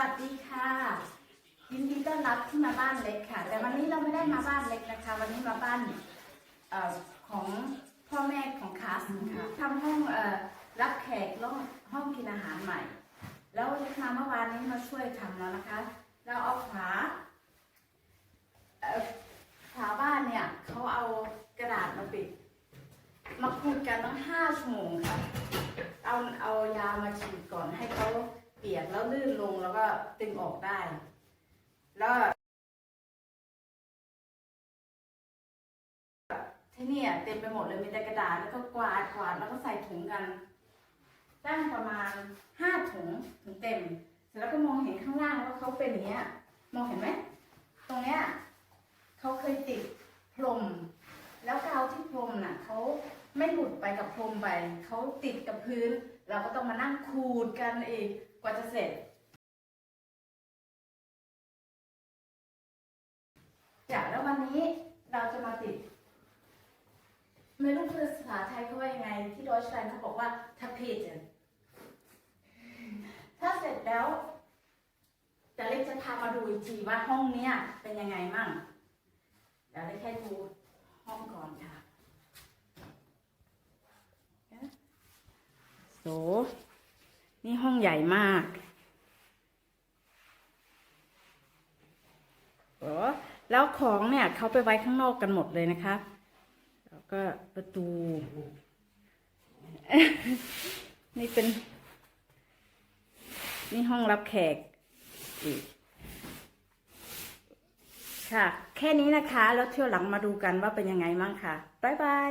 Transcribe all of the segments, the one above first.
วัสดีค่ะ ยินดีต้อนรับที่มาบ้านเล็กค่ะ แต่วันนี้เราไม่ได้มาบ้านเล็กนะคะ วันนี้มาบ้านเอ่อของพ่อแม่ของคาสค่ะทำห้องเอ่อรับแขกแล้วห้องกินอาหารใหม่ แล้วเล็กมาเมื่อวานนี้มาช่วยทำแล้วนะคะ เราเอาฝาเอ่อฝาบ้านเนี่ยเขาเอากระดาษมาปิด มาคูดกันตั้งห้าชั่วโมงค่ะ เอาเอายามาฉีดก่อนให้เขา เปียกแล้วลื่นลงแล้วก็ดึงออกได้ แล้วที่นี่เต็มไปหมดเลยมีแต่กระดาษแล้วก็กวาดกวาดแล้วก็ใส่ถุงกันตั้งประมาณห้าถุงถึงเต็ม เสร็จแล้วก็มองเห็นข้างล่างว่าเขาเป็นอย่างเงี้ย มองเห็นไหมตรงเนี้ยเขาเคยติดพรม แล้วกาวที่พรมน่ะเขาไม่หลุดไปกับพรมไปเขาติดกับพื้น เราก็ต้องมานั่งขูดกันอีกกว่าจะเสร็จจ้ะแล้ววันนี้เราจะมาติดไม่รู้ภาษาไทยเขาว่ายังไง ที่ดอยชแลน์เขาบอกว่าทัพเพจถ้าเสร็จแล้วจะเล็กจะพามาดูอีกทีว่าห้องเนี้ยเป็นยังไงมั่งเดี๋ยวเล็กให้ดูห้องก่อนค่ะ โสนี่ห้องใหญ่มากโอ้แล้วของเนี่ยเขาไปไว้ข้างนอกกันหมดเลยนะคะแล้วก็ประตู นี่เป็น นี่ห้องรับแขกอีกค่ะ แค่นี้นะคะ แล้วเที่ยวหลังมาดูกันว่าเป็นยังไงมั่งค่ะ บ๊ายบาย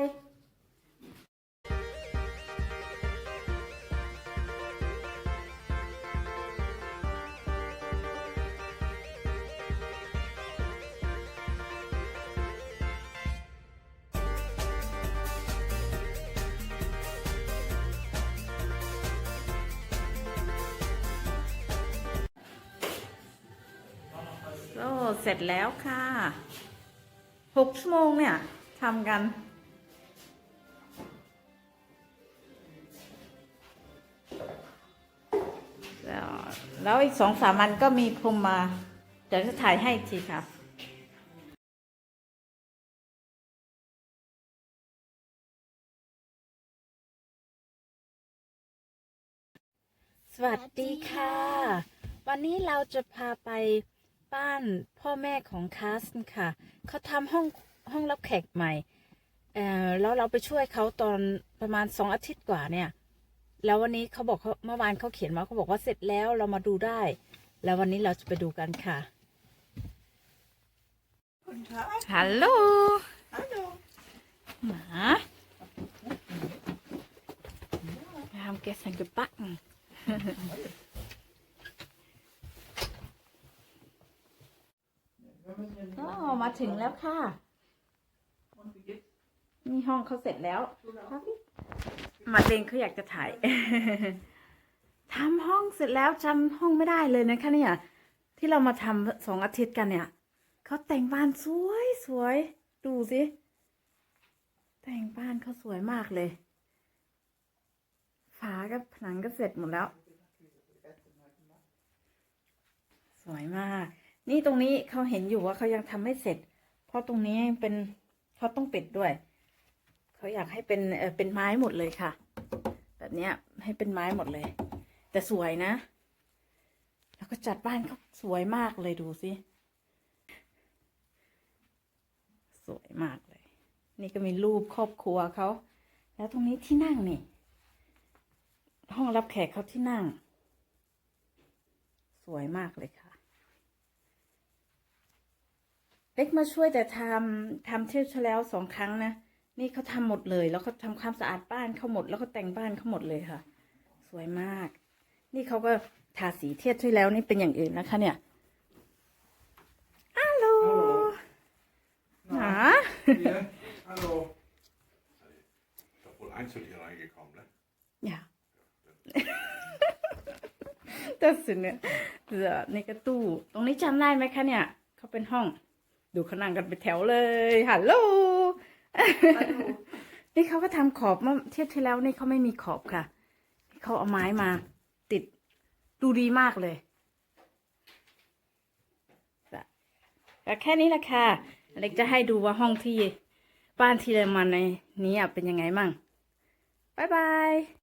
โอ้เสร็จแล้วค่ะหกชั่วโมงเนี่ยทำกัน แล้วอีกสองสามวันก็มีพรมมา เดี๋ยวจะถ่ายให้ทีค่ะสวัสดีค่ะ วันนี้เราจะพาไป บ้านพ่อแม่ของคาสค่ะ เขาทำห้องห้องรับแขกใหม่เอ่อแล้วเราไปช่วยเขาตอนประมาณสองอาทิตย์กว่าเนี่ย แล้ววันนี้เขาบอกเขาเมื่อวานเขาเขียนมาเขาบอกว่าเสร็จแล้วเรามาดูได้ แล้ววันนี้เราจะไปดูกันค่ะ Guten Tag. ฮัลโหล Hallo. หมาทำเกสันกระปัก อ๋อ มาถึงแล้วค่ะ Und wie geht's? นี่ห้องเขาเสร็จแล้ว Schule ครั auf? บมาเองเขาอยากจะถ่ายทำห้องเสร็จแล้วจำห้องไม่ได้เลยนะคะเนี่ย ที่เรามาทำสองอาทิตย์กันเนี่ยเขาแต่งบ้านสวยสวยดูสิแต่งบ้านเขาสวยมากเลย ฝากับผนังก็เสร็จหมดแล้ว สวยมาก นี่ตรงนี้เขาเห็นอยู่ว่าเขายังทำไม่เสร็จ เพราะตรงนี้เป็นเขาต้องปิดด้วยเขาอยากให้เป็นเออเป็นไม้หมดเลยค่ะ แบบเนี้ยให้เป็นไม้หมดเลย แต่สวยนะ แล้วก็จัดบ้านเขาสวยมากเลยดูสิสวยมากเลย นี่ก็มีรูปครอบครัวเขาแล้วตรงนี้ที่นั่งนี่ ห้องรับแขกเขาที่นั่ง สวยมากเลยค่ะ เล็กมาช่วยแต่ทำทำเที่ยวที่แล้วสองครั้งนะนี่เขาทำหมดเลย แล้วเขาทำความสะอาดบ้านเขาหมด แล้วก็แต่งบ้านเขาหมดเลยค่ะ สวยมาก นี่เขาก็ทาสีเทียบที่แล้วนี่เป็นอย่างอื่นนะคะ เนี่ยฮัลโหลหา Hier, hallo. Ist doch wohl einzeln hier reingekommen, ne? อย่าแต่สิเนี่ยเดี๋ยวนี่ก็ตู้ ตรงนี้จำได้ไหมคะเนี่ย เขาเป็นห้อง ดูขนังกันไปแถวเลยฮัลโหลนี่เขาก็ทำขอบมาเทียบที่แล้วนี่เขาไม่มีขอบค่ะเขาเอาไม้มา ติดดูดีมากเลยแต่แค่นี้แหละค่ะเล็กจะให้ดูว่าห้องที่บ้านทีเรมันในนี้เป็นยังไงมั่งบายบาย